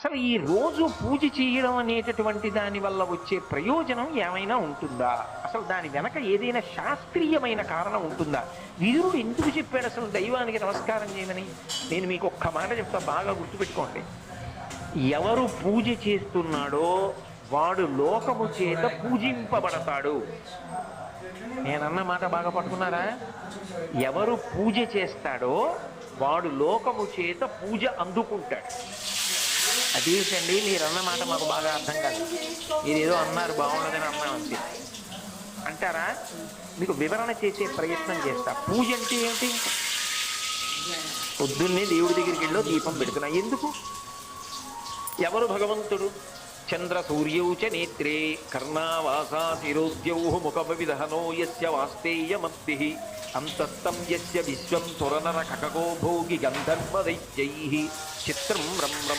అసలు ఈ రోజు పూజ చేయడం అనేటటువంటి దాని వల్ల వచ్చే ప్రయోజనం ఏమైనా ఉంటుందా? అసలు దాని వెనక ఏదైనా శాస్త్రీయమైన కారణం ఉంటుందా? విదురుడు ఎందుకు చెప్పాడు అసలు దైవానికి నమస్కారం చేయమని? నేను మీకు ఒక్క మాట చెప్తా బాగా గుర్తుపెట్టుకోండి. ఎవరు పూజ చేస్తున్నాడో వాడు లోకము చేత పూజింపబడతాడు. నేనన్న మాట బాగా పట్టుకున్నారా? ఎవరు పూజ చేస్తాడో వాడు లోకము చేత పూజ అందుకుంటాడు. అదేంటండి మీరు అన్న మాట మాకు బాగా అర్థం కాదు. మీరు ఏదో అన్నారు బాగుండదని అన్నాం అంతే. అంటారా? మీకు వివరణ చేసే ప్రయత్నం చేస్తా. పూజ అంటే ఏంటి? పొద్దున్నే దేవుడి దగ్గరికి వెళ్ళో దీపం పెడుతున్నా. ఎందుకు? ఎవరు భగవంతుడు? చంద్ర సూర్యౌ చ నేత్రే కర్ణావాసా శిరోద్యౌ ముఖ యస్య వాస్తేయమద్భి అంతస్తం యస్య విశ్వం తురనర కకగో భోగి గంధర్వదైత్యై చిత్రం రం రం